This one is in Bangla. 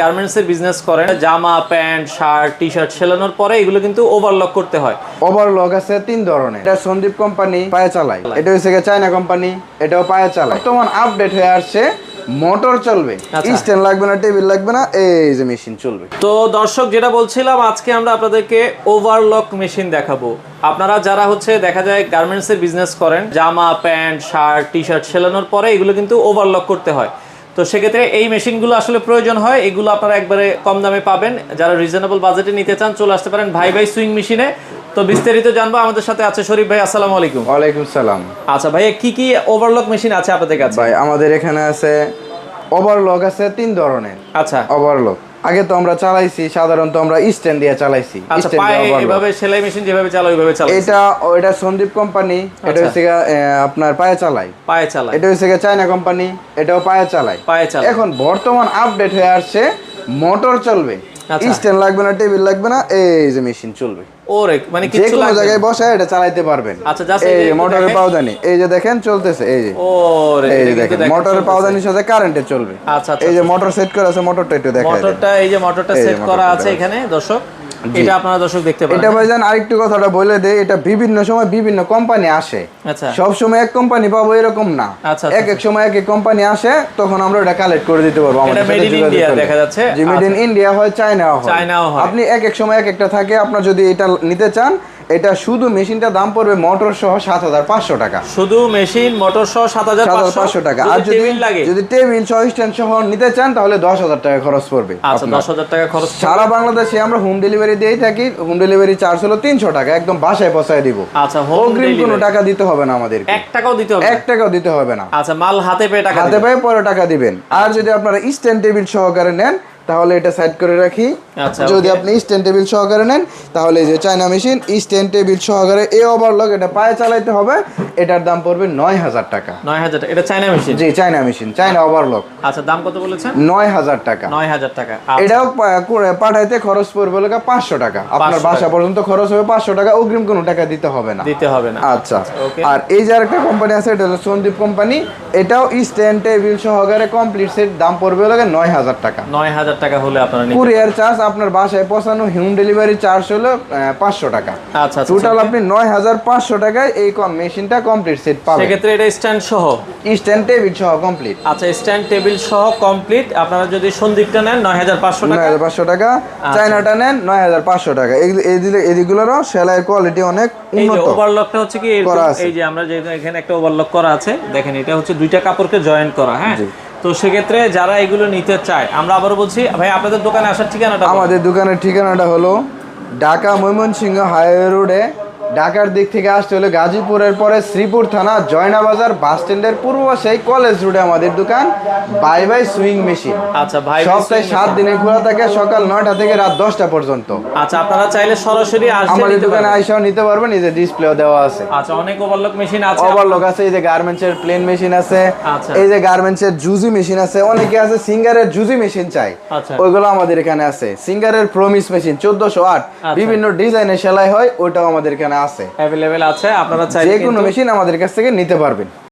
গার্মেন্টস এর বিজনেস করেন জামা প্যান্ট শার্ট টি শার্ট সেলানোর পরে এগুলো কিন্তু ওভারলক করতে হয়। ওভারলক আছে তিন ধরনের। এটা সন্দীপ কোম্পানি পায়ে চালায়। এটা হচ্ছে চায়না কোম্পানি এটাও পায়ে চালায়। বর্তমান আপডেট হয়ে আসছে মোটর চলবে। আচ্ছা। স্ট্যান্ড লাগবে না টেবিল লাগবে না এই যে মেশিন চলবে। তো দর্শক যেটা বলছিলাম আজকে আমরা আপনাদেরকে ওভারলক মেশিন দেখাবো। আপনারা যারা হচ্ছে দেখা যায় গার্মেন্টস এর বিজনেস করেন জামা প্যান্ট শার্ট টি শার্ট সেলানোর পরে এগুলো কিন্তু ওভারলক করতে হয়। তো সেক্ষেত্রে এই মেশিনগুলো আসলে প্রয়োজন হয় এগুলো আপনারা একবারে কম দামে পাবেন। যারা রিজনেবল বাজেটে নিতে চান চলে আসতে পারেন ভাই ভাই সুইং মেশিনে। তো বিস্তারিত জানব আমাদের সাথে আছে শরীফ ভাই আসসালামু আলাইকুম। ওয়ালাইকুম সালাম। আচ্ছা ভাই কি কি ওভারলক মেশিন আছে আপনাদের কাছে? ভাই আমাদের এখানে আছে ওভারলক আছে তিন ধরনের। আচ্ছা। ওভারলক আগে তো আমরা চালাইছি সাধারণত আমরা স্ট্যান্ড দিয়ে চালাইছি আচ্ছা। এভাবে সেলাই মেশিন যেভাবে চালায় ওইভাবে চালায় এটা এটা সন্দীপ কোম্পানি এটা। হচ্ছে আপনার পায়ে চালায় পায়ে চালায় এটা হচ্ছে চায়না কোম্পানি এটাও পায়ে চালায় পায়ে চালায় এখন বর্তমান আপডেট হয়ে আসছে মোটর চলবে। স্ট্যান্ড লাগবে না টেবিল লাগবে না এই যে মেশিন চলবে। ওরে মানে যে কিছু লাগবে জায়গায় বসে এটা চালাইতে পারবেন। আচ্ছা, জাস্ট এই যে যে মোটরের পাউদানি এই যে দেখেন চলতেছে এই যে। ওরে এই যে দেখেন দেখেন মোটরের পাউদানির সাথে কারেন্টে চলবে। আচ্ছা, আচ্ছা, এই যে মোটর সেট করা আছে মোটরটা একটু দেখা মোটরটা এই যে মোটরটা সেট করা আছে এখানে দর্শক। এটা আপনারা দর্শক দেখতে পারেন। এটা ভাইজান আরেকটু কথাটা বলে দেই এটা বিভিন্ন সময় বিভিন্ন কোম্পানি আসে। আচ্ছা। সব সময় এক কোম্পানি পাবো এরকম না। আচ্ছা, এক এক সময় এক এক কোম্পানি আসে তখন আমরা এটা কালেক্ট করে দিতে পারব আমাদের India দেখা যাচ্ছে। জি মেড ইন ইন্ডিয়া হয় চায়না হয়। চায়নাও হয়। আপনি এক এক সময় এক একটা থাকে আপনার যদি এটা নিতে চান এটা শুধু মেশিনটা দাম পড়বে মোটর সহ সাত হাজার পাঁচশো টাকা। শুধু মেশিন মোটর সহ সাত হাজার পাঁচশো। টাকা। আর যদি যদি টেবিল সহ স্ট্যান্ড সহ নিতে চান তাহলে দশ হাজার টাকা খরচ পড়বে আচ্ছা দশ হাজার টাকা খরচ সারা বাংলাদেশে আমরা হোম ডেলিভারি দিয়েই থাকি। হোম ডেলিভারি চার্জ হলো তিনশো টাকা একদম বাসায় পৌঁছায় দিব। আচ্ছা অগ্রিম কোনো টাকা দিতে হবে না আমাদের এক টাকাও দিতে হবে এক টাকাও দিতে হবে না। আচ্ছা মাল হাতে পেয়ে টাকা হাতে। পায়ে পরে টাকা দিবেন। আর যদি আপনারা স্ট্যান্ড টেবিল সহকারে নেন তাহলে এটা সাইড করে রাখি। আচ্ছা, যদি আপনি স্ট্যান্ড টেবিল সহকারে নেন তাহলে এই যে চায়না মেশিন স্ট্যান্ড টেবিল সহকারে এই ওভারলক এটা পায়ে চালাইতে হবে। এটার দাম পড়বে নয় হাজার টাকা। নয় হাজার টাকা। এটা চাইনা মেশিন জি চায়না মেশিন চায়না ওভারলক আচ্ছা দাম কত বলেছেন? নয় হাজার টাকা। নয় হাজার টাকা আচ্ছা, এটাও করে পাঠাইতে খরচ পড়বে লোকা পাঁচশো টাকা। আপনার বাসা পর্যন্ত খরচ হবে পাঁচশো টাকা অগ্রিম কোনো টাকা দিতে হবে না। দিতে হবে না। আচ্ছা। আর এই যে আরেকটা কোম্পানি আছে এটা হলো সন্দীপ কোম্পানি এটাও স্ট্যান্ড টেবিল সহকারে কমপ্লিট সেট দাম পড়বে লাগে নয় হাজার টাকা। নয় হাজার টাকা হলে আপনারা কুরিয়ার চার্জ আপনার বাসায় পৌঁছানো হোম ডেলিভারি চার্জ হলো পাঁচশো টাকা। আচ্ছা আচ্ছা টোটাল আপনি নয় হাজার পাঁচশো টাকায় এই কম মেশিনটা কমপ্লিট সেট পাবেন। সেক্ষেত্রে এটা স্ট্যান্ড সহ? স্ট্যান্ড টেবিল সহ কমপ্লিট আচ্ছা স্ট্যান্ড টেবিল সহ কমপ্লিট আপনারা যদি সন্দিকটা নেন নয় হাজার পাঁচশো নয় টাকা হাজার পাঁচশো টাকা। চায়নাটা নেন নয় হাজার পাঁচশো টাকা। দিলে এদিকগুলোরও সেলাইয়ের কোয়ালিটি অনেক উন্নত ওভারলকটা হচ্ছে কি। এই যে আমরা যে এখানে একটা ওভারলক করা আছে দেখেন এটা হচ্ছে দুইটা কাপড়কে জয়েন করা হ্যাঁ? তো সেক্ষেত্রে যারা এগুলো নিতে চায় আমরা আবারও বলছি ভাই আপনাদের দোকানে আসার ঠিকানাটা আমাদের দোকানের ঠিকানাটা হলো ঢাকা ময়মনসিংহ হাইওয়ে রোডে ঢাকার দিক থেকে আসতে হলে গাজীপুরের পরে শ্রীপুর থানা জয়না বাজার বাস স্ট্যান্ডের পূর্ব সেই কলেজ রোডে আমাদের দোকান। বাই বাই সুইং মেশিন আচ্ছা ভাই সপ্তাহে সাত দিনে খোলা থাকে সকাল নয়টা থেকে রাত দশটা পর্যন্ত। আচ্ছা আপনারা চাইলে সরাসরি আমাদের দোকানে। আইসাও নিতে পারবেন এই যে ডিসপ্লেও দেওয়া আছে। আচ্ছা অনেক ওভারলক মেশিন আছে। ওভারলক আছে এই যে গার্মেন্টস এর প্লেন মেশিন আছে। আচ্ছা। এই যে গার্মেন্টস এর জুজি মেশিন আছে। অনেকে আছে সিঙ্গারের জুজি মেশিন চাই আচ্ছা। ওইগুলো আমাদের এখানে আছে। সিঙ্গারের প্রমিস মেশিন চোদ্দশো আট। আচ্ছা। বিভিন্ন ডিজাইনের সেলাই হয় ওটাও আমাদের এখানে আছে। অ্যাভেলেবেল আছে আপনারা চাইলে যে কোনো মেশিন আমাদের কাছ থেকে নিতে পারবেন।